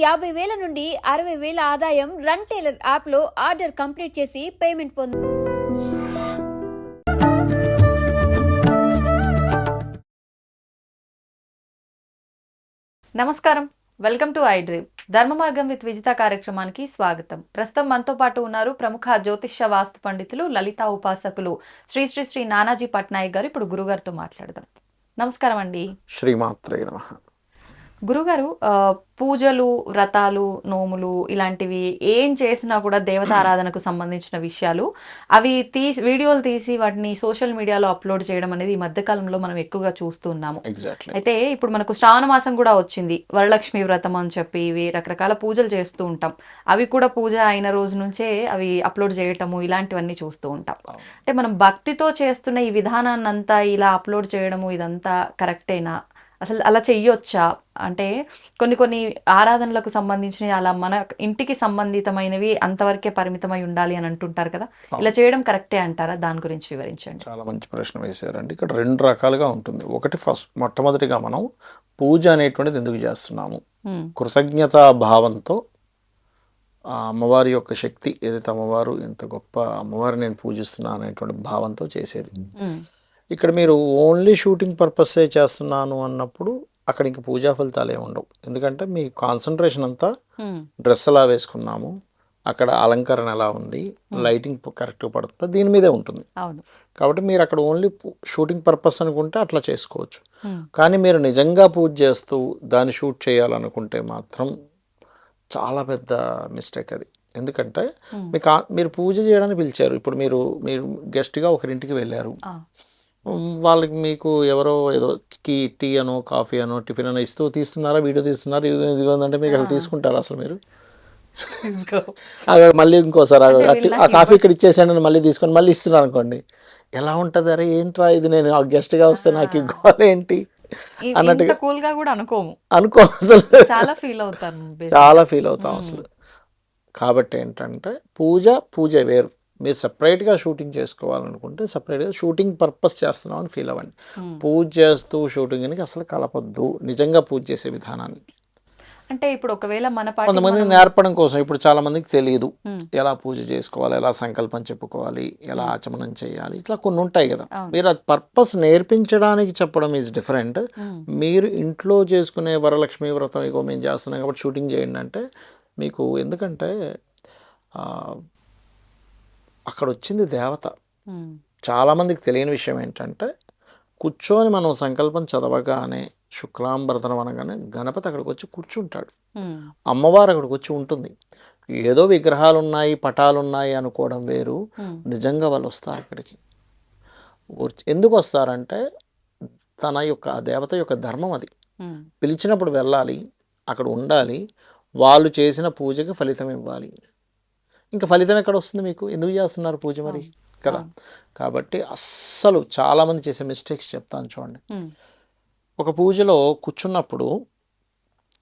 యాభై వేల నుండి అరవై వేల ఆదాయం రన్ టైలర్ యాప్లో ఆర్డర్ కంప్లీట్ చేసి పేమెంట్ పొందు నమస్కారం. Welcome to iDream. ధర్మ మార్గం విత్ విజిత కార్యక్రమానికి స్వాగతం. ప్రస్తుతం మనతో పాటు ఉన్నారు ప్రముఖ జ్యోతిష్య వాస్తు పండితులు లలిత ఉపాసకులు శ్రీ శ్రీ శ్రీ నానాజీ పట్నాయక్ గారు. ఇప్పుడు గురుగారితో మాట్లాడదాం. నమస్కారం అండి. శ్రీమాత్రే నమ. గురుగారు ఆ, పూజలు వ్రతాలు నోములు ఇలాంటివి ఏం చేసినా కూడా దేవత ఆరాధనకు సంబంధించిన విషయాలు. అవి తీ వీడియోలు తీసి వాటిని సోషల్ మీడియాలో అప్లోడ్ చేయడం అనేది ఈ మధ్య కాలంలో మనం ఎక్కువగా చూస్తూ ఉన్నాము. ఎగ్జాక్ట్లీ అయితే ఇప్పుడు మనకు శ్రావణ మాసం కూడా వచ్చింది. వరలక్ష్మి వ్రతం అని చెప్పి ఇవి రకరకాల పూజలు చేస్తూ ఉంటాం. అవి కూడా పూజ అయిన రోజు నుంచే అవి అప్లోడ్ చేయటము ఇలాంటివన్నీ చూస్తూ ఉంటాం. అంటే మనం భక్తితో చేస్తున్న ఈ విధానాన్ని అంతా ఇలా అప్లోడ్ చేయడము ఇదంతా కరెక్టేనా? అసలు అలా చెయ్యొచ్చా? అంటే కొన్ని కొన్ని ఆరాధనలకు సంబంధించినవి అలా మన ఇంటికి సంబంధితమైనవి అంతవరకే పరిమితమై ఉండాలి అని అంటుంటారు కదా? ఇలా చేయడం కరెక్టే అంటారా? దాని గురించి వివరించండి. చాలా మంచి ప్రశ్న వేశారండి. ఇక్కడ రెండు రకాలుగా ఉంటుంది. ఒకటి ఫస్ట్ మొట్టమొదటిగా మనం పూజ అనేటువంటిది ఎందుకు చేస్తున్నాము? కృతజ్ఞతా భావంతో ఆ అమ్మవారి యొక్క శక్తి ఏదైతే అమ్మవారు ఇంత గొప్ప అమ్మవారిని నేను పూజిస్తున్నాను అనేటువంటి భావంతో చేసేది. ఇక్కడ మీరు ఓన్లీ షూటింగ్ పర్పసే చేస్తున్నాను అన్నప్పుడు అక్కడ ఇంక పూజా ఫలితాలు ఏమి ఉండవు. ఎందుకంటే మీ కాన్సన్ట్రేషన్ అంతా డ్రెస్ ఎలా వేసుకున్నాము. అక్కడ అలంకరణ ఎలా ఉంది? లైటింగ్ కరెక్ట్గా పడుతుందా? దీని మీదే ఉంటుంది. కాబట్టి మీరు అక్కడ ఓన్లీ షూటింగ్ పర్పస్ అనుకుంటే అట్లా చేసుకోవచ్చు. కానీ మీరు నిజంగా పూజ చేస్తూ దాన్ని షూట్ చేయాలనుకుంటే మాత్రం చాలా పెద్ద మిస్టేక్ అది. ఎందుకంటే. మీకు మీరు పూజ చేయడానికి పిలిచారు. ఇప్పుడు మీరు మీరు గెస్ట్గా ఒకరింటికి వెళ్ళారు. వాళ్ళకి మీకు ఎవరో ఏదో టీ టీ అనో కాఫీ అనో టిఫిన్ అనో ఇస్తూ తీస్తున్నారా వీడియో తీస్తున్నారా ఇది ఉందంటే మీకు అసలు తీసుకుంటారా అసలు మీరు. అవి మళ్ళీ ఇంకోసారి ఆ- అంటే కాఫీ ఇక్కడ ఇచ్చేసాను మళ్ళీ తీసుకొని మళ్ళీ ఇస్తున్నాను అనుకోండి. ఎలా ఉంటుంది? అరే ఏంట్రా ఇది? నేను ఆ గెస్ట్గా వస్తే నాకు ఈ గోల ఏంటి? అన్నట్టుగా ఇంత కూల్గా కూడా అనుకోము. అనుకో అసలు. చాలా ఫీల్ అవుతాను. చాలా ఫీల్ అవుతాం అసలు. కాబట్టి ఏంటంటే పూజ పూజ వేరు. మీరు సపరేట్గా షూటింగ్ చేసుకోవాలనుకుంటే సపరేట్గా షూటింగ్ పర్పస్ చేస్తున్నాం అని ఫీల్ అవ్వండి. పూజ చేస్తూ షూటింగ్కి అసలు కలపొద్దు. నిజంగా పూజ చేసే విధానాన్ని. అంటే ఇప్పుడు ఒకవేళ మన కొంతమంది నేర్పడం కోసం ఇప్పుడు చాలా మందికి తెలియదు. ఎలా పూజ చేసుకోవాలి ఎలా సంకల్పం చెప్పుకోవాలి ఎలా ఆచమనం చేయాలి ఇట్లా కొన్ని ఉంటాయి కదా. మీరు ఆ పర్పస్ నేర్పించడానికి చెప్పడం ఈజ్ డిఫరెంట్ మీరు ఇంట్లో చేసుకునే వరలక్ష్మి వ్రతం ఇగో మేము చేస్తున్నాం కాబట్టి షూటింగ్ చేయండి అంటే మీకు ఎందుకంటే అక్కడ వచ్చింది దేవత చాలామందికి తెలియని విషయం ఏంటంటే కూర్చొని మనం సంకల్పం చదవగానే శుక్లాంబరతనం అనగానే గణపతి అక్కడికి వచ్చి కూర్చుంటాడు అమ్మవారు అక్కడికి వచ్చి ఉంటుంది. ఏదో విగ్రహాలు ఉన్నాయి పటాలు ఉన్నాయి అనుకోవడం వేరు. నిజంగా వాళ్ళు వస్తారు అక్కడికి. ఎందుకు వస్తారంటే తన యొక్క దేవత యొక్క ధర్మం అది. పిలిచినప్పుడు వెళ్ళాలి అక్కడ ఉండాలి. వాళ్ళు చేసిన పూజకి ఫలితం ఇవ్వాలి. ఇంకా ఫలితం ఎక్కడ వస్తుంది మీకు? ఎందుకు చేస్తున్నారు పూజ మరి? కదా. కాబట్టి అస్సలు చాలామంది చేసే మిస్టేక్స్ చెప్తాను చూడండి. ఒక పూజలో కూర్చున్నప్పుడు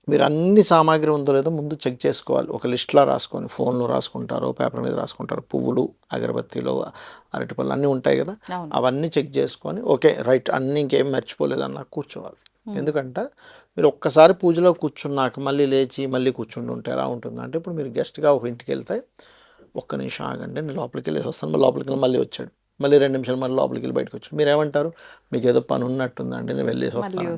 మీరు అన్ని సామాగ్రి ఉందో లేదో ముందు చెక్ చేసుకోవాలి. ఒక లిస్ట్లో రాసుకొని ఫోన్లో రాసుకుంటారు పేపర్ మీద రాసుకుంటారు పువ్వులు అగరబత్తీలు అరటిపళ్ళు అన్నీ ఉంటాయి కదా. అవును. అవన్నీ చెక్ చేసుకొని ఓకే రైట్ అన్నీ ఇంకేం మర్చిపోలేదన్న కూర్చోవాలి. ఎందుకంటే మీరు ఒక్కసారి పూజలో కూర్చున్నాక మళ్ళీ లేచి మళ్ళీ కూర్చుండి ఉంటే ఎలా ఉంటుంది అంటే ఇప్పుడు మీరు గెస్ట్గా ఒక ఇంటికి వెళ్తే ఒక్క నిమిషం ఆగండి నేను లోపలికి వెళ్ళి వస్తాను. మళ్ళీ లోపలికి వెళ్ళి మళ్ళీ వచ్చాడు. మళ్ళీ రెండు నిమిషాలు మళ్ళీ లోపలికి వెళ్ళి బయటకు వచ్చాడు మీరు ఏమంటారు మీకు ఏదో పని ఉన్నట్టుందండి నేను వెళ్ళేసి వస్తాను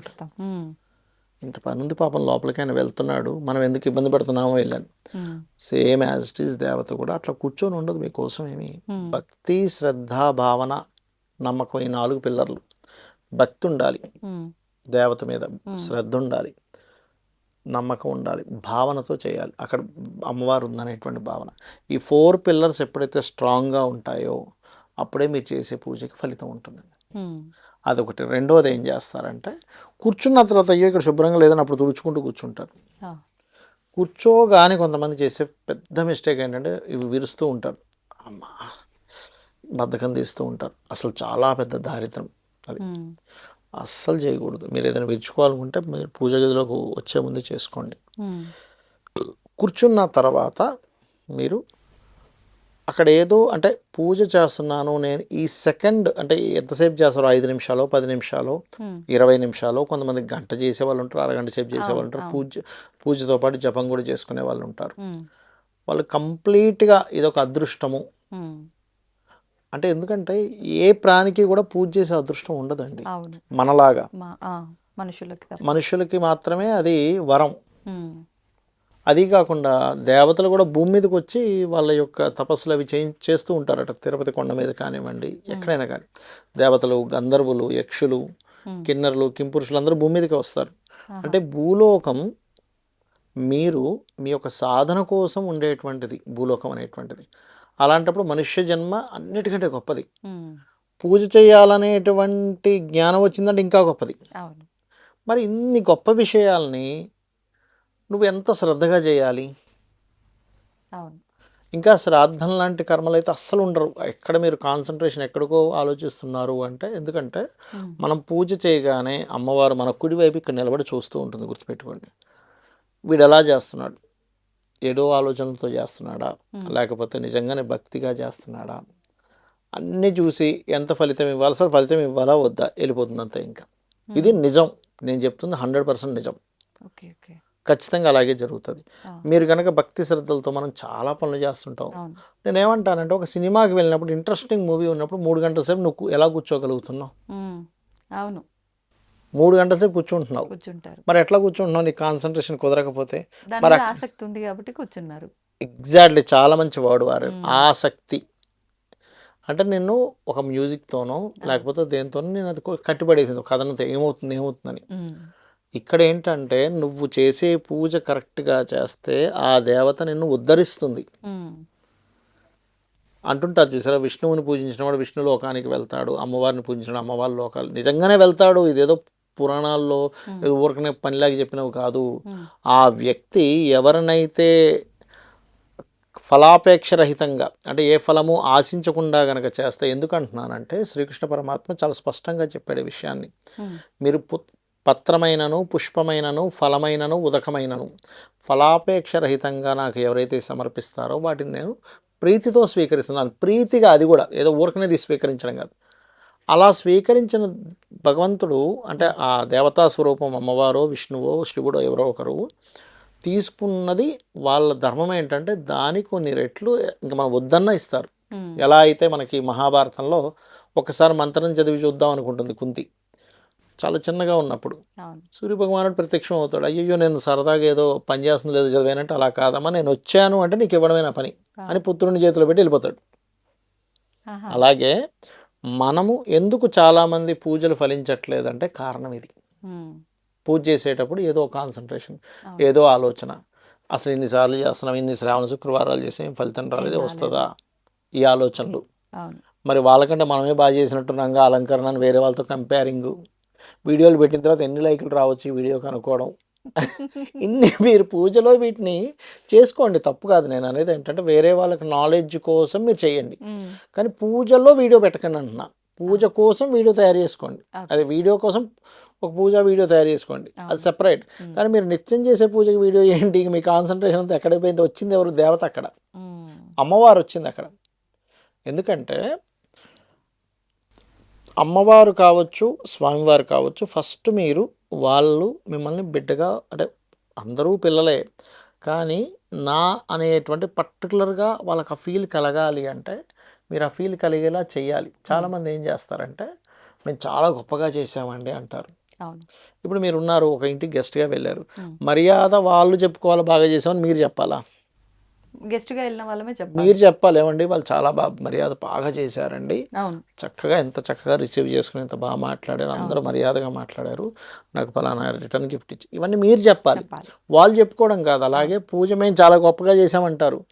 ఇంత పని ఉంది పాపం లోపలికి ఆయన వెళ్తున్నాడు. మనం ఎందుకు ఇబ్బంది పడుతున్నామో వెళ్ళాను. సేమ్ యాజ్ ఇట్ ఈస్ దేవత కూడా అట్లా కూర్చొని ఉండదు మీకోసం ఏమి. భక్తి శ్రద్ధ భావన నమ్మకం ఈ నాలుగు పిల్లర్లు. భక్తి ఉండాలి దేవత మీద శ్రద్ధ ఉండాలి. నమ్మకం ఉండాలి భావనతో చేయాలి. అక్కడ అమ్మవారు ఉందనేటువంటి భావన. ఈ ఫోర్ పిల్లర్స్ ఎప్పుడైతే స్ట్రాంగ్గా ఉంటాయో అప్పుడే మీరు చేసే పూజకి ఫలితం ఉంటుంది. ఉమ్, అదొకటి. రెండవది ఏం చేస్తారంటే కూర్చున్న తర్వాత అయ్యో ఇక్కడ శుభ్రంగా లేదని అప్పుడు తుడుచుకుంటూ కూర్చుంటారు. కూర్చోగానే కొంతమంది చేసే పెద్ద మిస్టేక్ ఏంటంటే ఇవి విరుస్తూ ఉంటారు. అమ్మా! బద్ధకం తీస్తూ ఉంటారు. అసలు చాలా పెద్ద దారిద్రం అది. అస్సలు చేయకూడదు. మీరు ఏదైనా విరుచుకోవాలనుకుంటే మీరు పూజ గదిలోకి వచ్చే ముందు చేసుకోండి. కూర్చున్న తర్వాత మీరు అక్కడ ఏదో అంటే పూజ చేస్తున్నాను నేను ఈ సెకండ్ అంటే ఎంతసేపు చేస్తారో? ఐదు నిమిషాలు పది నిమిషాలు ఇరవై నిమిషాలు కొంతమంది గంట చేసే వాళ్ళు ఉంటారు అరగంట సేపు చేసే వాళ్ళు ఉంటారు. పూజ పూజతో పాటు జపం కూడా చేసుకునే వాళ్ళు ఉంటారు. వాళ్ళు కంప్లీట్గా ఇదొక అదృష్టము. అంటే ఎందుకంటే ఏ ప్రాణికి కూడా పూజ చేసే అదృష్టం ఉండదండి. మనలాగా. మనుషులకి. మనుషులకి మాత్రమే అది వరం. అది కాకుండా దేవతలు కూడా భూమి మీదకి వచ్చి వాళ్ళ యొక్క తపస్సులు అవి చేయి చేస్తూ ఉంటారట. తిరుపతి కొండ మీద కానివ్వండి ఎక్కడైనా కానీ. దేవతలు గంధర్వులు యక్షులు కిన్నరులు కింపురుషులు అందరూ భూమి మీదకి వస్తారు. అంటే భూలోకం మీరు మీ యొక్క సాధన కోసం ఉండేటువంటిది. భూలోకం అనేటువంటిది. అలాంటప్పుడు మనుష్య జన్మ అన్నిటికంటే గొప్పది. పూజ చేయాలనేటువంటి జ్ఞానం వచ్చిందంటే ఇంకా గొప్పది. మరి ఇన్ని గొప్ప విషయాల్ని నువ్వు ఎంత శ్రద్ధగా చేయాలి? ఇంకా శ్రాద్ధం లాంటి కర్మలు అయితే అస్సలు ఉండరు. ఎక్కడ మీరు కాన్సన్ట్రేషన్ ఎక్కడికో ఆలోచిస్తున్నారు అంటే ఎందుకంటే మనం పూజ చేయగానే అమ్మవారు మన కుడివైపు ఇక్కడ నిలబడి చూస్తూ ఉంటుంది గుర్తుపెట్టుకోండి. వీడు ఎలా చేస్తున్నాడు? ఏదో ఆలోచనలతో చేస్తున్నాడా? లేకపోతే నిజంగానే భక్తిగా చేస్తున్నాడా? అన్నీ చూసి ఎంత ఫలితం ఇవ్వాలి? అసలు ఫలితం ఇవ్వాలా? వద్దా? వెళ్ళిపోతుంది అంతే ఇంకా. ఇది నిజం. నేను చెప్తుంది హండ్రెడ్ పర్సెంట్ నిజం. Okay okay. ఖచ్చితంగా అలాగే జరుగుతుంది. మీరు కనుక భక్తి శ్రద్ధలతో మనం చాలా పనులు చేస్తుంటాం. నేను ఏమంటానంటే ఒక సినిమాకి వెళ్ళినప్పుడు ఇంట్రెస్టింగ్ మూవీ ఉన్నప్పుడు మూడు గంటల సేపు నువ్వు ఎలా కూర్చోగలుగుతున్నావు? అవును. మూడు గంటల సేపు కూర్చుంటున్నావు. కూర్చుంటారు. మరి ఎట్లా కూర్చుంటున్నావు? నీ కాన్సన్ట్రేషన్ కుదరకపోతే మరి ఆసక్తి ఉంది కాబట్టి కూర్చున్నారు. ఎగ్జాక్ట్లీ చాలా మంచి వర్డ్ వారు. ఆసక్తి. అంటే నేను ఒక మ్యూజిక్తోనో లేకపోతే దేనితోనో నేను అది కట్టిపడేసింది కథనంతో ఏమవుతుంది ఏమవుతుందని. ఇక్కడ ఏంటంటే నువ్వు చేసే పూజ కరెక్ట్గా చేస్తే ఆ దేవత నిన్ను ఉద్ధరిస్తుంది. అంటుంటారు చూసారా విష్ణువుని పూజించిన వాడు విష్ణు లోకానికి వెళ్తాడు అమ్మవారిని పూజించిన అమ్మవారి లోకాలు. నిజంగానే వెళ్తాడు ఇదేదో పురాణాల్లో ఊరకనే పనిలాగా చెప్పినవి కాదు. ఆ వ్యక్తి ఎవరినైతే ఫలాపేక్ష రహితంగా అంటే ఏ ఫలము ఆశించకుండా గనక చేస్తే ఎందుకు అంటున్నానంటే శ్రీకృష్ణ పరమాత్మ చాలా స్పష్టంగా చెప్పాడు విషయాన్ని. మీరు పత్రమైనను పుష్పమైనను ఫలమైనను ఉదకమైనను ఫలాపేక్ష రహితంగా నాకు ఎవరైతే సమర్పిస్తారో వాటిని నేను ప్రీతితో స్వీకరిస్తున్నాను. ప్రీతిగా అది కూడా ఏదో ఊరకనేది స్వీకరించడం కాదు. అలా స్వీకరించిన భగవంతుడు అంటే ఆ దేవతా స్వరూపం అమ్మవారో విష్ణువో శివుడో ఎవరో ఒకరు తీసుకున్నది వాళ్ళ ధర్మం ఏంటంటే దాని కొన్ని రెట్లు ఇంకా మనం వద్దన్న ఇస్తారు. ఎలా అయితే మనకి మహాభారతంలో ఒకసారి మంత్రం చదివి చూద్దాం అనుకుంటుంది కుంతి. చాలా చిన్నగా ఉన్నప్పుడు. అవును. సూర్య భగవానుడు ప్రత్యక్షం అవుతాడు. అయ్యో నేను సరదాగా ఏదో పని చేస్తుంది లేదో చదివానంటే అలా కాదమ్మా నేను వచ్చాను అంటే నీకు ఇవ్వడమే నా పని అని పుత్రుని చేతిలో పెట్టి వెళ్ళిపోతాడు. అలాగే మనము ఎందుకు చాలామంది పూజలు ఫలించట్లేదంటే కారణం ఇది. పూజ చేసేటప్పుడు ఏదో కాన్సన్ట్రేషన్ ఏదో ఆలోచన. అసలు ఇన్నిసార్లు చేస్తున్నాం ఇన్ని శ్రావణ శుక్రవారాలు చేసి ఫలితం రాలేదు వస్తుందా? ఈ ఆలోచనలు. మరి వాళ్ళకంటే మనమే బాగా చేసినట్టున్నాగా అలంకరణ అని వేరే వాళ్ళతో కంపేరింగ్ వీడియోలు పెట్టిన తర్వాత ఎన్ని లైకులు రావచ్చు ఈ వీడియో కనుక్కోవడం? ఇన్ని మీరు పూజలో వీటిని చేసుకోండి. తప్పు కాదు. నేను అనేది ఏంటంటే వేరే వాళ్ళకి నాలెడ్జ్ కోసం మీరు చేయండి. కానీ పూజల్లో వీడియో పెట్టకండి అంటున్నా. పూజ కోసం వీడియో తయారు చేసుకోండి. అది వీడియో కోసం ఒక పూజ వీడియో తయారు చేసుకోండి. అది సెపరేట్ కానీ మీరు నిత్యం చేసే పూజకి వీడియో ఏంటి? మీ కాన్సన్ట్రేషన్ అంతా ఎక్కడికి పోయింది వచ్చింది ఎవరు? దేవత అక్కడ. అమ్మవారు వచ్చింది అక్కడ. ఎందుకంటే అమ్మవారు కావచ్చు స్వామివారు కావచ్చు ఫస్ట్ మీరు వాళ్ళు మిమ్మల్ని బిడ్డగా అంటే అందరూ పిల్లలే. కానీ నా అనేటువంటి పర్టికులర్గా వాళ్ళకి ఆ ఫీల్ కలగాలి అంటే మీరు ఆ ఫీల్ కలిగేలా చేయాలి చాలామంది ఏం చేస్తారంటే మేము చాలా గొప్పగా చేసామండి అంటారు. ఇప్పుడు మీరు ఉన్నారు ఒక ఇంటికి గెస్ట్గా వెళ్ళారు. మర్యాద వాళ్ళు చెప్పుకోవాలి బాగా చేసామని మీరు చెప్పాలా? గెస్ట్గా వెళ్ళిన వాళ్ళమే చెప్పాలి. మీరు చెప్పాలి. ఏమండి? వాళ్ళు చాలా బాగా మర్యాద బాగా చేశారండి. అవును. చక్కగా ఎంత చక్కగా రిసీవ్ చేసుకుని ఎంత బాగా మాట్లాడారు అందరూ మర్యాదగా మాట్లాడారు. నాకు ఫలానా రిటర్న్ గిఫ్ట్ ఇచ్చి ఇవన్నీ మీరు చెప్పాలి. వాళ్ళు చెప్పుకోవడం కాదు. అలాగే పూజ మేము చాలా గొప్పగా చేసామంటారు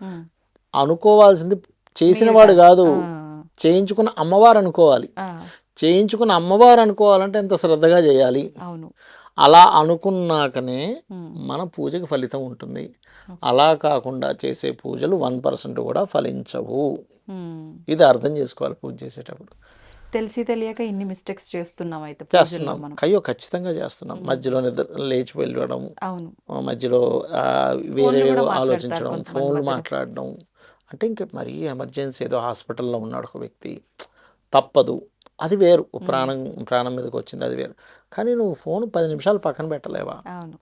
అనుకోవాల్సింది చేసిన వాడు కాదు. చేయించుకున్న అమ్మవారు అనుకోవాలి. చేయించుకున్న అమ్మవారు అనుకోవాలంటే ఎంత శ్రద్ధగా చేయాలి? అవును. అలా అనుకున్నాకనే మన పూజకి ఫలితం ఉంటుంది. అలా కాకుండా చేసే పూజలు వన్ పర్సెంట్ కూడా ఫలించవు. ఇది అర్థం చేసుకోవాలి పూజ చేసేటప్పుడు. తెలిసి తెలియక ఇన్ని మిస్టేక్స్ చేస్తున్నాం అయితే చేస్తున్నాం. అయ్యో ఖచ్చితంగా చేస్తున్నాం. మధ్యలో నిద్ర లేచి వెళ్ళడం అవును. మధ్యలో వేరే ఆలోచించడం ఫోన్లు. మాట్లాడడం. అంటే ఇంకా మరీ ఎమర్జెన్సీ ఏదో హాస్పిటల్లో ఉన్నాడు ఒక వ్యక్తి. తప్పదు. అది వేరు. ప్రాణం ప్రాణం మీదకి వచ్చింది అది వేరు. కానీ నువ్వు ఫోన్ పది నిమిషాలు పక్కన పెట్టలేవా? అవును.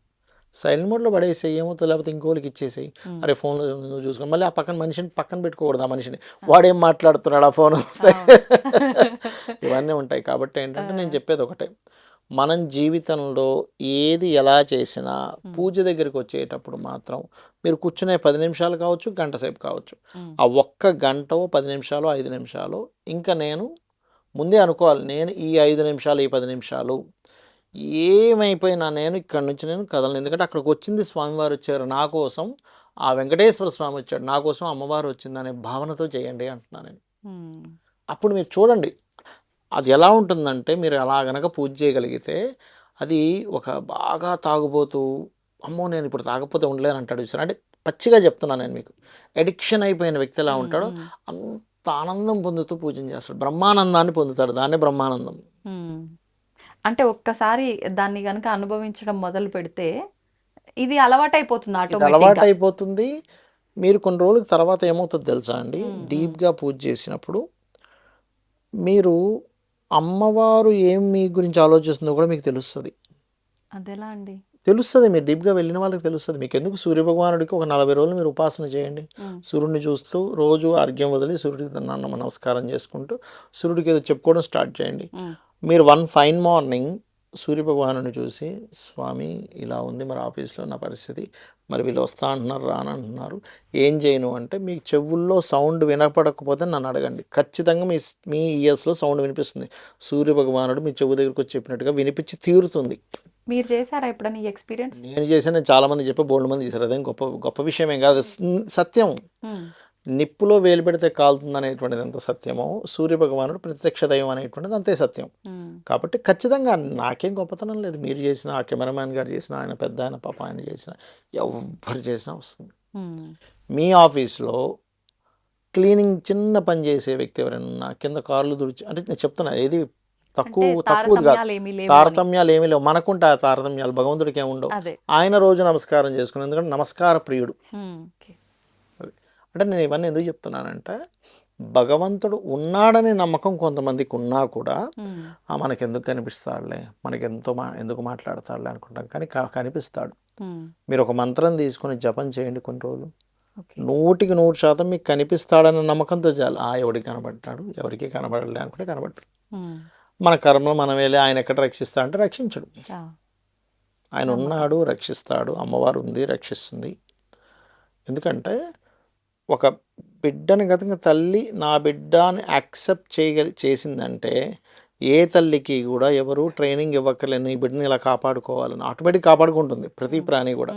సైలెంట్ మోడ్లో పడేసేయి ఏమవుతుంది లేకపోతే ఇంకోళ్ళకి ఇచ్చేసేయి. అరే ఫోన్ నువ్వు చూసుకో. మళ్ళీ ఆ పక్కన మనిషిని పక్కన పెట్టుకోకూడదు ఆ మనిషిని. వాడేం మాట్లాడుతున్నాడు ఆ ఫోన్ వస్తే? ఇవన్నీ ఉంటాయి. కాబట్టి ఏంటంటే నేను చెప్పేది ఒకటే. మనం జీవితంలో ఏది ఎలా చేసినా పూజ దగ్గరికి వచ్చేటప్పుడు మాత్రం మీరు కూర్చునే పది నిమిషాలు కావచ్చు గంట సేపు కావచ్చు. ఆ ఒక్క గంట పది నిమిషాలు ఐదు నిమిషాలు ఇంకా నేను ముందే అనుకోవాలి. నేను ఈ ఐదు నిమిషాలు ఈ పది నిమిషాలు ఏమైపోయినా నేను ఇక్కడి నుంచి నేను కదలను. ఎందుకంటే అక్కడికి వచ్చింది స్వామివారు వచ్చారు. నా కోసం ఆ వెంకటేశ్వర స్వామి వచ్చాడు. నా కోసం అమ్మవారు వచ్చింది అనే భావనతో చేయండి అంటున్నాను నేను. అప్పుడు మీరు చూడండి అది ఎలా ఉంటుందంటే మీరు అలా గనక పూజ చేయగలిగితే అది ఒక బాగా తాగుబోతూ అమ్మో నేను ఇప్పుడు తాగకపోతే ఉండలేను అంటాడు చూసారు అంటే పచ్చిగా చెప్తున్నాను నేను మీకు. ఎడిక్షన్ అయిపోయిన వ్యక్తి ఎలా ఉంటాడో అంత ఆనందం పొందుతూ పూజన చేస్తాడు. బ్రహ్మానందాన్ని పొందుతాడు. దాన్నే బ్రహ్మానందం. అంటే ఒక్కసారి దాన్ని గనక అనుభవించడం మొదలు పెడితే ఇది అలవాటైపోతుంది ఇది అలవాటు అయిపోతుంది మీరు కొన్ని రోజుల తర్వాత ఏమవుతుందో తెలుసా అండి? డీప్గా పూజ చేసినప్పుడు మీరు అమ్మవారు ఏం మీ గురించి ఆలోచిస్తుందో కూడా మీకు తెలుస్తుంది. అదెలా అండి? తెలుస్తుంది. మీరు డీప్గా వెళ్ళిన వాళ్ళకి తెలుస్తుంది. మీకు ఎందుకు సూర్యభగవానుడికి ఒక నలభై రోజులు మీరు ఉపాసన చేయండి. సూర్యుడిని చూస్తూ రోజు అర్ఘ్యం వదిలి సూర్యుడికి నన్ను నమస్కారం చేసుకుంటూ సూర్యుడికి ఏదో చెప్పుకోవడం స్టార్ట్ చేయండి. మీరు వన్ ఫైన్ మార్నింగ్ సూర్యభగవాను చూసి స్వామి ఇలా ఉంది మరి ఆఫీస్లో నా పరిస్థితి. మరి వీళ్ళు వస్తా అంటున్నారు రానంటున్నారు ఏం చేయను? అంటే మీకు చెవుల్లో సౌండ్ వినపడకపోతే నన్ను అడగండి. ఖచ్చితంగా మీ మీ ఇయర్స్లో సౌండ్ వినిపిస్తుంది. సూర్యభగవానుడు మీ చెవు దగ్గరికి వచ్చి చెప్పినట్టుగా వినిపించి తీరుతుంది. మీరు చేశారా ఎప్పుడైనా ఈ ఎక్స్పీరియన్స్? నేను చేసిన చాలా మంది చెప్పి బోల్డ్ మంది చేశారు. అదేం గొప్ప గొప్ప విషయం ఏం కాదు సత్యం. నిప్పులో వేలు పెడితే కాలుతుంది అనేటువంటిది ఎంత సత్యమో సూర్యభగవానుడు ప్రత్యక్ష దైవం అనేటువంటిది అంతే సత్యం. కాబట్టి ఖచ్చితంగా నాకేం గొప్పతనం లేదు. మీరు చేసిన ఆ కెమెరామ్యాన్ గారు చేసిన ఆయన పెద్ద ఆయన పాప ఆయన చేసిన ఎవరు చేసినా వస్తుంది. మీ ఆఫీస్లో క్లీనింగ్ చిన్న పని చేసే వ్యక్తి ఎవరైనా కింద కార్లు దుడిచి అంటే నేను చెప్తున్నా ఏది తక్కువ అంటే తక్కువది కాదు. తారతమ్యాలు ఏమీ లేవు మనకుంటే ఆ తారతమ్యాలు భగవంతుడికి ఏమి ఉండవు. అదే. ఆయన రోజు నమస్కారం చేసుకుని ఎందుకంటే నమస్కార ప్రియుడు అంటే నేను ఇవన్నీ ఎందుకు చెప్తున్నానంటే భగవంతుడు ఉన్నాడనే నమ్మకం కొంతమందికి ఉన్నా కూడా ఉమ్, ఆ మనకి ఎందుకు కనిపిస్తాడులే మనకి ఎంతో మా ఎందుకు మాట్లాడతాడులే అనుకుంటాం. కానీ కనిపిస్తాడు. మీరు ఒక మంత్రం తీసుకొని జపం చేయండి కొన్ని రోజులు. నూటికి నూరు శాతం మీకు కనిపిస్తాడన్న నమ్మకంతో చాలు ఆ ఎవడికి కనబడ్డాడు ఎవరికి కనబడలే అనుకుంటే కనబడ్డాడు ఉమ్, మన కర్మలు మనం వెళ్ళి ఆయన ఎక్కడ రక్షిస్తా అంటే రక్షించడు. ఆయన ఉన్నాడు రక్షిస్తాడు అమ్మవారు ఉంది రక్షిస్తుంది. ఎందుకంటే ఒక బిడ్డని గతంగా తల్లి నా బిడ్డ అని యాక్సెప్ట్ చేయగలి చేసిందంటే ఏ తల్లికి కూడా ఎవరు ట్రైనింగ్ ఇవ్వక్కర్లేని ఈ బిడ్డని ఇలా కాపాడుకోవాలని ఆటోమేటిక్ కాపాడుకుంటుంది ప్రతి ప్రాణి కూడా.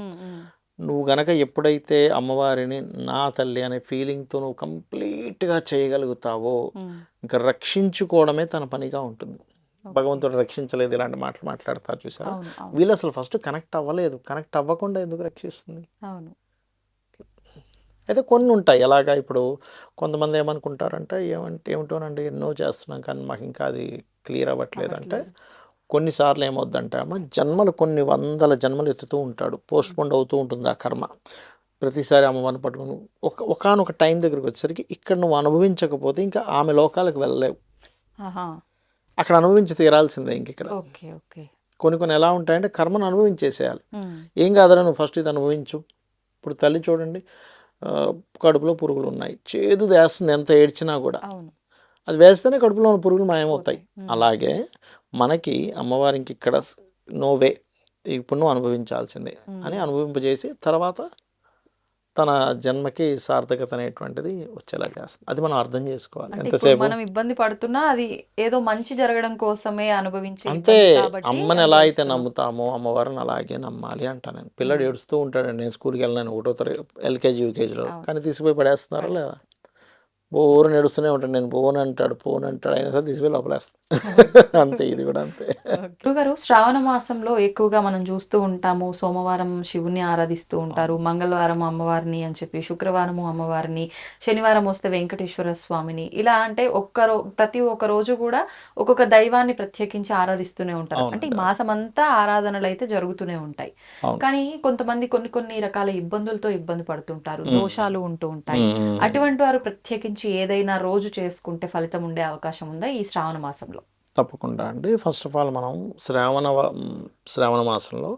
నువ్వు గనక ఎప్పుడైతే అమ్మవారిని నా తల్లి అనే ఫీలింగ్తో నువ్వు కంప్లీట్గా చేయగలుగుతావో ఇంకా రక్షించుకోవడమే తన పనిగా ఉంటుంది. భగవంతుడు రక్షించలేదు ఇలాంటి మాటలు మాట్లాడతారు చూసారా? వీళ్ళు అసలు ఫస్ట్ కనెక్ట్ అవ్వలేదు. కనెక్ట్ అవ్వకుండా ఎందుకు రక్షిస్తుంది? అవును. అయితే కొన్ని ఉంటాయి. ఎలాగా ఇప్పుడు కొంతమంది ఏమనుకుంటారంటే ఏమంటే ఏమిటోనండి ఎన్నో చేస్తున్నాం కానీ మాకు ఇంకా అది క్లియర్ అవ్వట్లేదు. అంటే కొన్నిసార్లు ఏమవుద్దంటే అమ్మ జన్మలు కొన్ని వందల జన్మలు ఎత్తుతూ ఉంటాడు. పోస్ట్ పోన్ అవుతూ ఉంటుంది ఆ కర్మ. ప్రతిసారి అమ్మవారిని పట్టుకుని ఒక ఒకనొక టైం దగ్గరికి వచ్చేసరికి ఇక్కడ నువ్వు అనుభవించకపోతే ఇంకా ఆమె లోకాలకు వెళ్ళలేవు. అక్కడ అనుభవించి తీరాల్సిందే ఇంక ఇక్కడ. Okay okay. కొన్ని కొన్ని ఎలా ఉంటాయంటే కర్మను అనుభవించేసేయాలి. ఏం కాదరా నువ్వు ఫస్ట్ ఇది అనుభవించు. ఇప్పుడు తల్లి చూడండి కడుపులో పురుగులు ఉన్నాయి. చేదు వేస్తుంది ఎంత ఏడ్చినా కూడా. అది వేస్తేనే కడుపులో ఉన్న పురుగులు మాయమవుతాయి. అలాగే మనకి అమ్మవారికి ఇక్కడ నోవే ఇప్పుడు నువ్వు అనుభవించాల్సిందే అని అనుభవింపజేసి తర్వాత తన జన్మకి సార్థకత అనేటువంటిది వచ్చేలా చేస్తుంది. అది మనం అర్థం చేసుకోవాలి. ఎంతసేపు? మనం ఇబ్బంది పడుతున్నా అది ఏదో మంచి జరగడం కోసమే అనుభవించే అంతే అమ్మని ఎలా అయితే. నమ్ముతామో అమ్మవారిని అలాగే నమ్మాలి అంటా నేను. పిల్లడు ఏడుస్తూ ఉంటాడు నేను స్కూల్కి వెళ్ళాను ఒకటో తరగతి ఎల్కేజీ యూకేజీలో. కానీ తీసుకుపోయి పడేస్తున్నారా లేదా? బోరు నడుస్తూనే ఉంటాడు నేను పోను అంటాడు పోను అంటాడు అయినా సరే తీసుకుపోయి లోపలేస్తాను. అంతే ఇది కూడా అంతే. గారు శ్రావణ మాసంలో ఎక్కువగా మనం చూస్తూ ఉంటాము సోమవారం శివుని ఆరాధిస్తూ ఉంటారు మంగళవారం అమ్మవారిని అని చెప్పి శుక్రవారము అమ్మవారిని శనివారం వస్తే వెంకటేశ్వర స్వామిని ఇలా అంటే ఒక్క రో ప్రతి ఒక్క రోజు కూడా ఒక్కొక్క దైవాన్ని ప్రత్యేకించి ఆరాధిస్తూనే ఉంటారు. అంటే ఈ మాసం అంతా ఆరాధనలు అయితే జరుగుతూనే ఉంటాయి. కానీ కొంతమంది కొన్ని కొన్ని రకాల ఇబ్బందులతో ఇబ్బంది పడుతుంటారు దోషాలు ఉంటూ ఉంటాయి. అటువంటి వారు ప్రత్యేకించి ఏదైనా రోజు చేసుకుంటే ఫలితం ఉండే అవకాశం ఉందా ఈ శ్రావణ మాసంలో? తప్పకుండా అండి. ఫస్ట్ ఆఫ్ ఆల్ మనం శ్రావణ శ్రావణ మాసంలో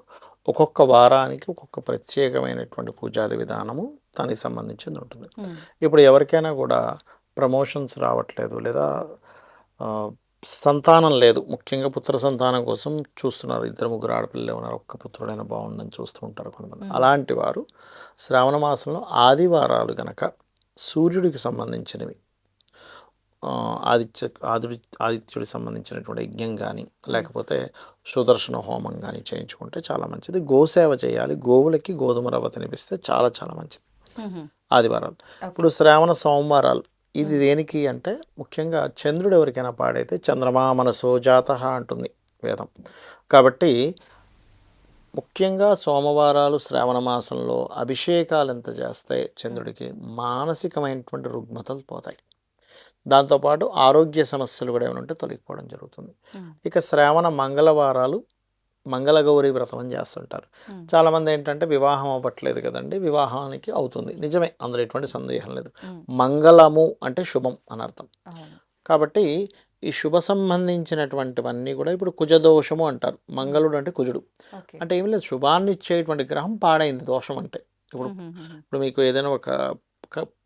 ఒక్కొక్క వారానికి ఒక్కొక్క ప్రత్యేకమైనటువంటి పూజాది విధానము దానికి సంబంధించింది ఉంటుంది. ఇప్పుడు ఎవరికైనా కూడా ప్రమోషన్స్ రావట్లేదు లేదా సంతానం లేదు. ముఖ్యంగా పుత్ర సంతానం కోసం చూస్తున్నారు. ఇద్దరు ముగ్గురు ఆడపిల్లలు ఉన్నారు. ఒక్క పుత్రుడైనా బాగుందని చూస్తూ ఉంటారు కొంతమంది. అలాంటి వారు శ్రావణ మాసంలో ఆదివారాలు గనక సూర్యుడికి సంబంధించినవి ఆదిత్య ఆదిత్య ఆదిత్యుడికి సంబంధించినటువంటి యజ్ఞం కానీ లేకపోతే సుదర్శన హోమం కానీ చేయించుకుంటే చాలా మంచిది. గోసేవ చేయాలి. గోవులకి గోధుమ రవ్వ తినిపిస్తే చాలా చాలా మంచిది. ఆదివారాలు. ఇప్పుడు శ్రావణ సోమవారాలు. ఇది దేనికి అంటే ముఖ్యంగా చంద్రుడు ఎవరికైనా పాడైతే చంద్రమా మనసో జాత అంటుంది వేదం. కాబట్టి ముఖ్యంగా సోమవారాలు శ్రావణ మాసంలో అభిషేకాలు ఎంత చేస్తే చంద్రుడికి మానసికమైనటువంటి రుగ్మతలు పోతాయి. దాంతోపాటు ఆరోగ్య సమస్యలు కూడా ఏమైనా ఉంటే తొలగిపోవడం జరుగుతుంది. ఇక శ్రావణ మంగళవారాలు మంగళగౌరి వ్రతం అని చేస్తుంటారు. చాలామంది ఏంటంటే వివాహం అవ్వట్లేదు కదండి వివాహానికి అవుతుంది. నిజమే అందులో ఎటువంటి సందేహం లేదు. మంగళము అంటే శుభం అని అర్థం. కాబట్టి ఈ శుభ సంబంధించినటువంటివన్నీ కూడా ఇప్పుడు కుజదోషము అంటారు. మంగళుడు అంటే కుజుడు. అంటే ఏం లేదు శుభాన్ని ఇచ్చేటువంటి గ్రహం పాడైంది దోషం అంటే. ఇప్పుడు ఇప్పుడు మీకు ఏదైనా ఒక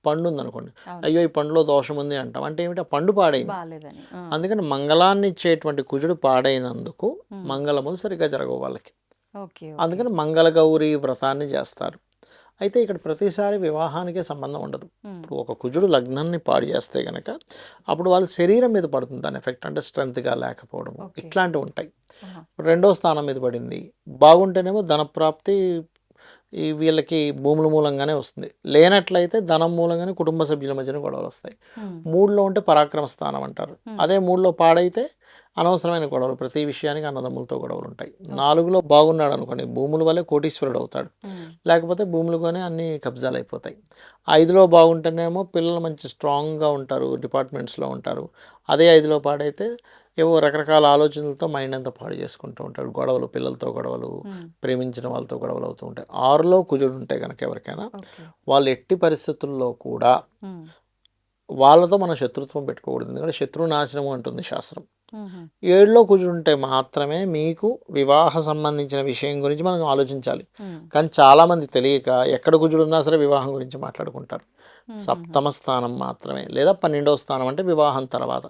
పండు ఉందనుకోండి. అయ్యో ఈ పండులో దోషం ఉంది అంటాం అంటే ఏమిటి ఆ పండు పాడైంది. అందుకని మంగళాన్ని ఇచ్చేటువంటి కుజుడు పాడైనందుకు. మంగళములు సరిగ్గా జరగవు వాళ్ళకి ఓకే అందుకని మంగళగౌరి వ్రతాన్ని చేస్తారు అయితే ఇక్కడ ప్రతిసారి వివాహానికి సంబంధం ఉండదు. ఇప్పుడు ఒక కుజుడు లగ్నాన్ని పాడు చేస్తే గనక అప్పుడు వాళ్ళ శరీరం మీద పడుతుంది దాని ఎఫెక్ట్ అంటే స్ట్రెంత్గా లేకపోవడం. ఇట్లాంటివి ఉంటాయి. రెండో స్థానం మీద పడింది బాగుంటేనేమో ధనప్రాప్తి ఈ వీళ్ళకి భూముల మూలంగానే వస్తుంది. లేనట్లయితే ధనం మూలంగానే కుటుంబ సభ్యుల మధ్యన గొడవలు వస్తాయి. మూడులో ఉంటే పరాక్రమ స్థానం అంటారు. అదే మూడులో పాడైతే అనవసరమైన గొడవలు ప్రతి విషయానికి అన్నదమ్ములతో గొడవలు ఉంటాయి. నాలుగులో బాగున్నాడు అనుకోండి భూముల వల్లే కోటీశ్వరుడు అవుతాడు. లేకపోతే భూములు కొని అన్ని కబ్జాలు అయిపోతాయి. ఐదులో బాగుంటేనేమో పిల్లలు మంచి స్ట్రాంగ్గా ఉంటారు డిపార్ట్మెంట్స్లో ఉంటారు. అదే ఐదులో పాడైతే ఏవో రకరకాల ఆలోచనలతో మైండ్ అంతా పాడు చేసుకుంటూ ఉంటాడు. గొడవలు పిల్లలతో గొడవలు ఉమ్. ప్రేమించిన వాళ్ళతో గొడవలు అవుతూ ఉంటాయి. ఆరులో కుజుడు ఉంటే కనుక ఎవరికైనా. వాళ్ళు ఎట్టి పరిస్థితుల్లో కూడా ఉమ్. వాళ్ళతో మనం శత్రుత్వం పెట్టుకోకూడదు. ఎందుకంటే శత్రు నాశనము అంటుంది శాస్త్రం. ఉమ్. ఏడులో కుజుంటే మాత్రమే మీకు వివాహ సంబంధించిన విషయం గురించి మనం ఆలోచించాలి. కానీ చాలామంది తెలియక ఎక్కడ కుజుడు ఉన్నా సరే వివాహం గురించి మాట్లాడుకుంటారు. సప్తమ స్థానం మాత్రమే లేదా పన్నెండవ స్థానం అంటే వివాహం తర్వాత.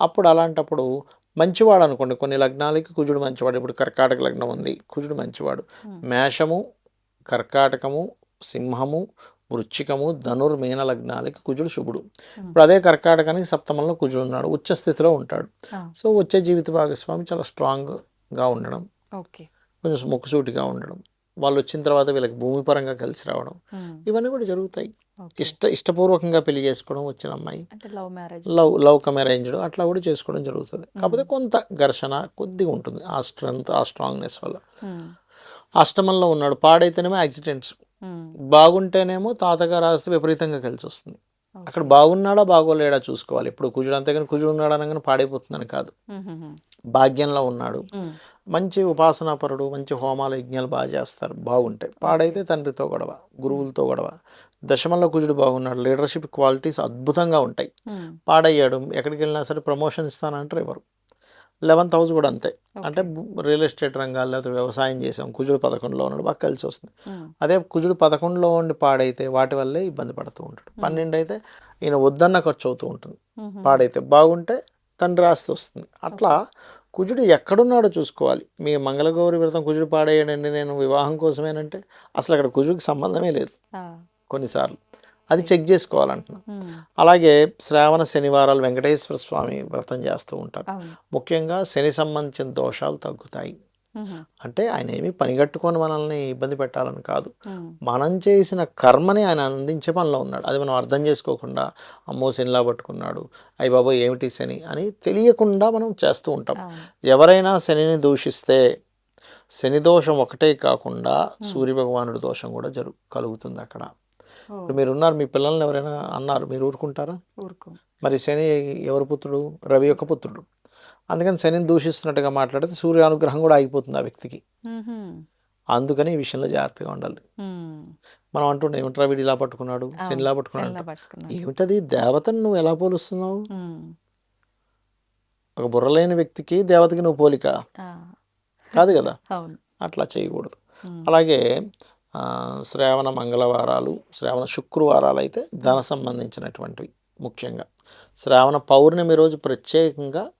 అప్పుడు అలాంటప్పుడు మంచివాడు అనుకోండి. కొన్ని లగ్నాలకి కుజుడు మంచివాడు. ఇప్పుడు కర్కాటక లగ్నం ఉంది. కుజుడు మంచివాడు. మేషము కర్కాటకము సింహము వృచ్చికము ధనుర్మీన లగ్నాలకి కుజుడు శుభుడు. ఇప్పుడు అదే కర్కాటకానికి సప్తమంలో కుజుడు ఉన్నాడు. ఉచ్చ స్థితిలో ఉంటాడు. సో వచ్చే జీవిత భాగస్వామి చాలా స్ట్రాంగ్గా ఉండడం. ఓకే. కొంచెం ముక్కుసూటిగా ఉండడం. వాళ్ళు వచ్చిన తర్వాత వీళ్ళకి భూమి పరంగా కలిసి రావడం. ఇవన్నీ కూడా జరుగుతాయి. ఇష్ట ఇష్టపూర్వకంగా పెళ్ళి చేసుకోవడం వచ్చిన అమ్మాయి. Love marriage. Love love come arranged అట్లా కూడా చేసుకోవడం జరుగుతుంది. కాకపోతే కొంత ఘర్షణ కొద్దిగా ఉంటుంది. ఆ స్ట్రెంగ్త్ ఆ స్ట్రాంగ్నెస్ వల్ల. అష్టమంలో ఉన్నాడు. పాడైతేనేమో యాక్సిడెంట్స్. బాగుంటేనేమో తాతగారు ఆస్తి విపరీతంగా కలిసి వస్తుంది అక్కడ బాగున్నాడా బాగోలేడా చూసుకోవాలి. ఇప్పుడు కుజుడు అంతేగాని కుజుడు ఉన్నాడు అనగానే పాడైపోతుందని కాదు. భాగ్యంలో ఉన్నాడు. మంచి ఉపాసనాపరుడు మంచి హోమాలు యజ్ఞాలు బాగా చేస్తారు. బాగుంటాయి. పాడైతే తండ్రితో గొడవ గురువులతో గొడవ. దశమంలో కుజుడు బాగున్నాడు. లీడర్షిప్ క్వాలిటీస్ అద్భుతంగా ఉంటాయి. పాడయ్యాడు. ఎక్కడికి వెళ్ళినా సరే ప్రమోషన్ ఇస్తానంటారు ఎవరు? లెవెన్త్ హౌస్ కూడా అంతే. అంటే రియల్ ఎస్టేట్ రంగాలు లేకపోతే వ్యవసాయం చేసాం కుజుడు పదకొండులో ఉన్నాడు బాగా కలిసి వస్తుంది. అదే కుజుడు పదకొండులో ఉండి పాడైతే వాటి వల్లే ఇబ్బంది పడుతూ ఉంటాడు. పన్నెండు అయితే ఈయన వద్దన్న ఖర్చు అవుతూ ఉంటుంది. పాడైతే బాగుంటే తండ్రి ఆస్తి వస్తుంది. అట్లా కుజుడు ఎక్కడున్నాడో చూసుకోవాలి. మీ మంగళగౌరి వ్రతం కుజుడు పాడేయడండి నేను వివాహం కోసమేనంటే అసలు అక్కడ కుజుడికి సంబంధమే లేదు. కొన్నిసార్లు. అది చెక్ చేసుకోవాలంటున్నా. అలాగే శ్రావణ శనివారాలు వెంకటేశ్వర స్వామి వ్రతం చేస్తూ ఉంటారు ముఖ్యంగా శని సంబంధించిన దోషాలు తగ్గుతాయి. అంటే ఆయన ఏమి పనిగట్టుకొని మనల్ని ఇబ్బంది పెట్టాలని కాదు. మనం చేసిన కర్మని ఆయన అందించే పనిలో ఉన్నాడు అది మనం అర్థం చేసుకోకుండా అమ్మో శనిలా పట్టుకున్నాడు అయ్యి బాబోయ్ ఏమిటి శని అని తెలియకుండా మనం చేస్తూ ఉంటాం. ఎవరైనా శనిని దూషిస్తే శని దోషం ఒకటే కాకుండా సూర్య భగవానుడి దోషం కూడా జరుగు కలుగుతుంది అక్కడ ఇప్పుడు మీరు ఉన్నారు మీ పిల్లల్ని ఎవరైనా అన్నారు మీరు ఊరుకుంటారా? ఊరుకో. మరి శని ఎవరి పుత్రుడు? రవి యొక్క పుత్రుడు. అందుకని శనిని దూషిస్తున్నట్టుగా మాట్లాడితే సూర్య అనుగ్రహం కూడా ఆగిపోతుంది ఆ వ్యక్తికి. అందుకని ఈ విషయంలో జాగ్రత్తగా ఉండాలి. మనం అంటుండే ఏమిట్రా వీడు ఇలా పట్టుకున్నాడు? శని ఇలా పట్టుకున్నాడు ఏమిటది? దేవతను నువ్వు ఎలా పోలుస్తున్నావు. ఒక బుర్రలేని వ్యక్తికి దేవతకి నువ్వు పోలిక. కాదు కదా? అట్లా చేయకూడదు. అలాగే శ్రావణ మంగళవారాలు శ్రావణ శుక్రవారాలు అయితే ధన సంబంధించినటువంటివి ముఖ్యంగా. శ్రావణ పౌర్ణమి రోజు ప్రత్యేకంగా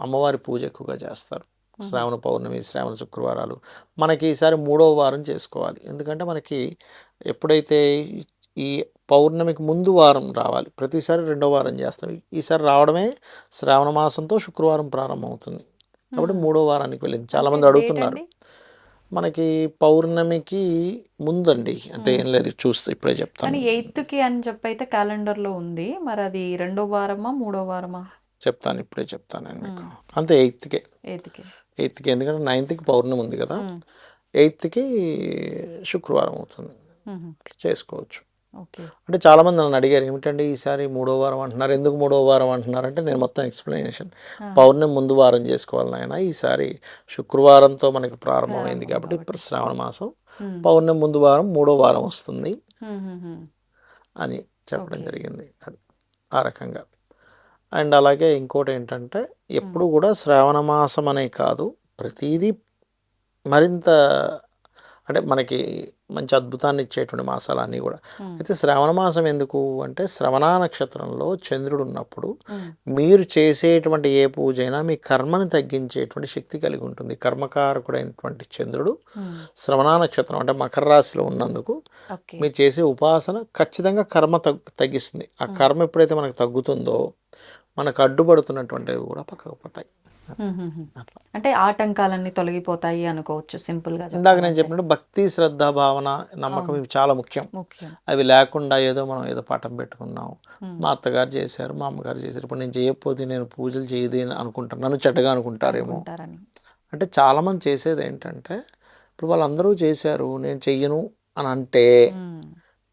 అమ్మవారి పూజ ఎక్కువగా చేస్తారు. శ్రావణ పౌర్ణమి శ్రావణ శుక్రవారాలు మనకి ఈసారి మూడవ వారం చేసుకోవాలి. ఎందుకంటే మనకి ఎప్పుడైతే ఈ- పౌర్ణమికి ముందు వారం రావాలి ప్రతిసారి రెండో వారం చేస్తాం. ఈసారి రావడమే శ్రావణ మాసంతో శుక్రవారం ప్రారంభమవుతుంది. కాబట్టి మూడో వారానికి వెళ్ళింది. చాలామంది అడుగుతున్నారు. అండి? మనకి పౌర్ణమికి ముందండి. అంటే ఏం లేదు చూస్తే ఇప్పుడే చెప్తాను. ఎయిత్కి అని చెప్పి అయితే క్యాలెండర్లో ఉంది. మరి అది రెండో వారమా మూడో వారమా? చెప్తాను ఇప్పుడే చెప్తాను నేను మీకు. అంతే ఎయిత్కే. ఎయిత్కి ఎయిత్కి ఎందుకంటే నైన్త్కి పౌర్ణమి ఉంది కదా. ఎయిత్కి శుక్రవారం అవుతుంది. చేసుకోవచ్చు. అంటే చాలామంది నన్ను అడిగారు ఏమిటండి ఈసారి మూడో వారం అంటున్నారు ఎందుకు మూడో వారం అంటున్నారు? అంటే నేను మొత్తం ఎక్స్ప్లెనేషన్. పౌర్ణమి ముందు వారం చేసుకోవాలి నాయన ఈసారి శుక్రవారంతో మనకి ప్రారంభమైంది కాబట్టి ఇప్పుడు శ్రావణ మాసం. పౌర్ణమి ముందు వారం మూడో వారం వస్తుంది. అని చెప్పడం జరిగింది అది ఆ రకంగా. అండ్ అలాగే ఇంకోటి ఏంటంటే ఎప్పుడు కూడా శ్రావణ మాసం అనే కాదు ప్రతిదీ మరింత అంటే మనకి మంచి అద్భుతాన్ని ఇచ్చేటువంటి మాసాలు అన్నీ కూడా. అయితే శ్రావణ మాసం ఎందుకు అంటే శ్రవణ నక్షత్రంలో చంద్రుడు ఉన్నప్పుడు. మీరు చేసేటువంటి ఏ పూజ అయినా మీ కర్మని తగ్గించేటువంటి శక్తి కలిగి ఉంటుంది కర్మకారకుడైనటువంటి చంద్రుడు. శ్రవణ నక్షత్రం అంటే మకర రాశిలో ఉన్నందుకు మీరు చేసే ఉపాసన ఖచ్చితంగా కర్మ తగ్గు తగ్గిస్తుంది ఆ కర్మ ఎప్పుడైతే మనకు తగ్గుతుందో మనకు అడ్డుపడుతున్నటువంటివి కూడా పక్కకు పోతాయి. అంటే ఆటంకాలన్నీ తొలగిపోతాయి అనుకోవచ్చు సింపుల్గా ఇందాక నేను చెప్పినట్టు భక్తి శ్రద్ధ భావన నమ్మకం ఇవి చాలా ముఖ్యం. అవి లేకుండా ఏదో మనం ఏదో పాఠం పెట్టుకున్నాం. మా అత్తగారు చేశారు మా అమ్మగారు చేశారు. ఇప్పుడు నేను చేయకపోతే నేను పూజలు చేయదు అని అనుకుంటాను నన్ను చెడ్డగా అనుకుంటారేమో. అంటే చాలామంది చేసేది ఏంటంటే ఇప్పుడు వాళ్ళందరూ చేశారు నేను చెయ్యను అని అంటే.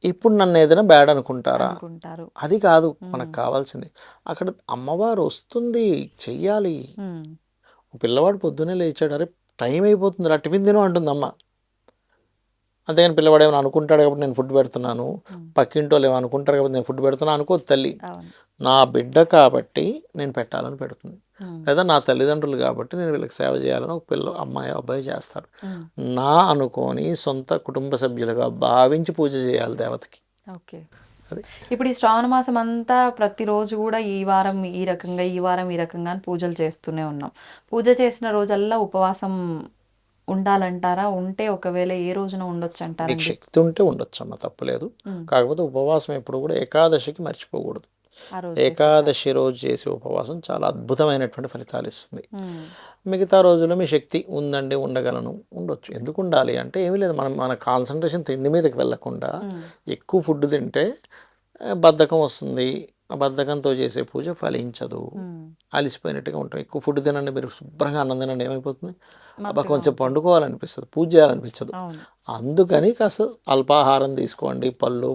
ఇప్పుడు నన్ను ఏదైనా బ్యాడ్ అనుకుంటారా? అనుకుంటారు. అది కాదు మనకు కావాల్సింది. అక్కడ అమ్మవారు వస్తుంది చెయ్యాలి. పిల్లవాడు పొద్దున్నే లేచాడు అరే టైం అయిపోతుంది రా టిఫిన్ తిను అంటుంది అమ్మ. అంతేగాని పిల్లవాడు ఏమైనా అనుకుంటాడు కాబట్టి నేను ఫుడ్ పెడుతున్నాను మ్మ్. పక్కింటి వాళ్ళు ఏమో అనుకుంటారు కాబట్టి నేను ఫుడ్ పెడుతున్నాను అనుకోదు తల్లి. నా బిడ్డ కాబట్టి నేను పెట్టాలని పెడుతుంది. లేదా నా తల్లిదండ్రులు కాబట్టి నేను వీళ్ళకి సేవ చేయాలని ఒక పిల్ల అమ్మాయి అబ్బాయి చేస్తారు. నా అనుకొని సొంత కుటుంబ సభ్యులుగా భావించి పూజ చేయాలి దేవతకి. ఓకే. ఇప్పుడు ఈ శ్రావణ మాసం అంతా ప్రతిరోజు కూడా ఈ వారం ఈ రకంగా ఈ వారం ఈ రకంగా పూజలు చేస్తూనే ఉన్నాం. పూజ చేసిన రోజల్లా ఉపవాసం ఉండాలంటారా? ఉంటే ఒకవేళ ఏ రోజున ఉండొచ్చు మీకు అంటారండి శక్తి ఉంటే ఉండొచ్చు అమ్మ తప్పలేదు. కాకపోతే ఉపవాసం ఎప్పుడు కూడా ఏకాదశికి మర్చిపోకూడదు. ఏకాదశి రోజు చేసే ఉపవాసం చాలా అద్భుతమైనటువంటి ఫలితాలు ఇస్తుంది. మిగతా రోజుల్లో మీ శక్తి ఉందండి ఉండగలను ఉండొచ్చు. ఎందుకు ఉండాలి అంటే ఏమీ లేదు. మనం మన కాన్సన్ట్రేషన్ తిండి మీదకి వెళ్ళకుండా మ్మ్. ఎక్కువ ఫుడ్ తింటే బద్ధకం వస్తుంది ఆ బద్ధకంతో చేసే పూజ ఫలించదు. అలిసిపోయినట్టుగా ఉంటాం. ఎక్కువ ఫుడ్ తినండి మీరు శుభ్రంగా అన్నం తినండి ఏమైపోతుంది? అబ్బా కొంచెం పండుకోవాలనిపిస్తుంది పూజ చేయాలనిపించదు అందుకని కాస్త అల్పాహారం తీసుకోండి పళ్ళు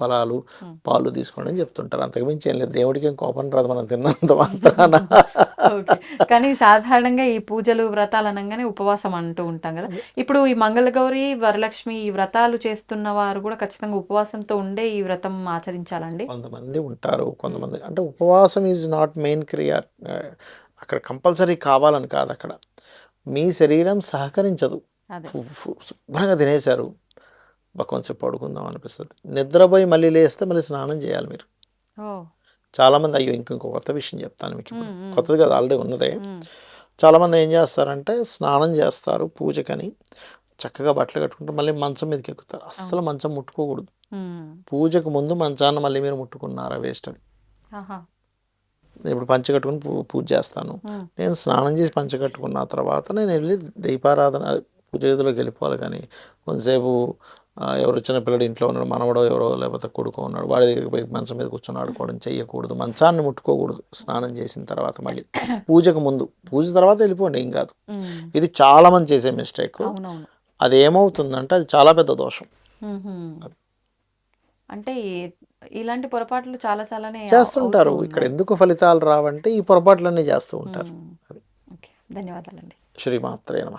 ఫలాలు. పాలు తీసుకోండి అని చెప్తుంటారు. అంతకుమించి ఏం లేదు. దేవుడికి ఏం కోపం రాదు. మనం తిన్నంత మాత్రాన. కానీ సాధారణంగా ఈ పూజలు వ్రతాలు అనగానే ఉపవాసం అంటూ ఉంటాం కదా. ఇప్పుడు ఈ మంగళగౌరి వరలక్ష్మి ఈ వ్రతాలు చేస్తున్న వారు కూడా ఖచ్చితంగా ఉపవాసంతో ఉండే ఈ వ్రతం ఆచరించాలండి? కొంతమంది ఉంటారు. కొంతమంది అంటే ఉపవాసం ఈజ్ నాట్ మెయిన్ క్రియ. ఆ, అక్కడ కంపల్సరీ కావాలని కాదు అక్కడ. మీ శరీరం సహకరించదు. శుభ్రంగా తినేశారు. కొంచెం పడుకుందాం అనిపిస్తుంది. నిద్రపోయి మళ్ళీ లేస్తే మళ్ళీ స్నానం చేయాలి మీరు. చాలామంది అయ్యో ఇంకొక కొత్త విషయం చెప్తాను మీకు. కొత్తది కదా ఆల్రెడీ ఉన్నదే. చాలామంది ఏం చేస్తారంటే స్నానం చేస్తారు పూజకని. చక్కగా బట్టలు కట్టుకుంటారు మళ్ళీ మంచం మీదకి ఎక్కుతారు. అస్సలు మంచం ముట్టుకోకూడదు. పూజకు ముందు మంచాన్ని మళ్ళీ మీరు ముట్టుకున్నారా వేస్ట్ అది. ఇప్పుడు పంచ కట్టుకుని పూజ చేస్తాను. నేను స్నానం చేసి పంచ కట్టుకున్న తర్వాత నేను వెళ్ళి దీపారాధన పూజ గదిలోకి వెళ్ళిపోవాలి కానీ కొంతసేపు ఎవరు చిన్న పిల్లడు ఇంట్లో ఉన్నాడు మనవడో ఎవరో లేకపోతే కొడుకో ఉన్నాడు వాడి దగ్గరికి పోయి మంచం మీద కూర్చొని ఆడుకోవడం చేయకూడదు మంచాన్ని ముట్టుకోకూడదు స్నానం చేసిన తర్వాత మళ్ళీ. పూజకు ముందు పూజ తర్వాత వెళ్ళిపోండి ఏం కాదు. ఇది చాలా మంది చేసే మిస్టేక్. అది ఏమవుతుందంటే అది చాలా పెద్ద దోషం. అంటే ఇలాంటి పొరపాట్లు చాలా చాలానే చేస్తుంటారు ఇక్కడ ఎందుకు ఫలితాలు రావంటే ఈ పొరపాట్లన్నీ చేస్తూ ఉంటారు. ధన్యవాదాలండి. శ్రీమాత్రే నమ.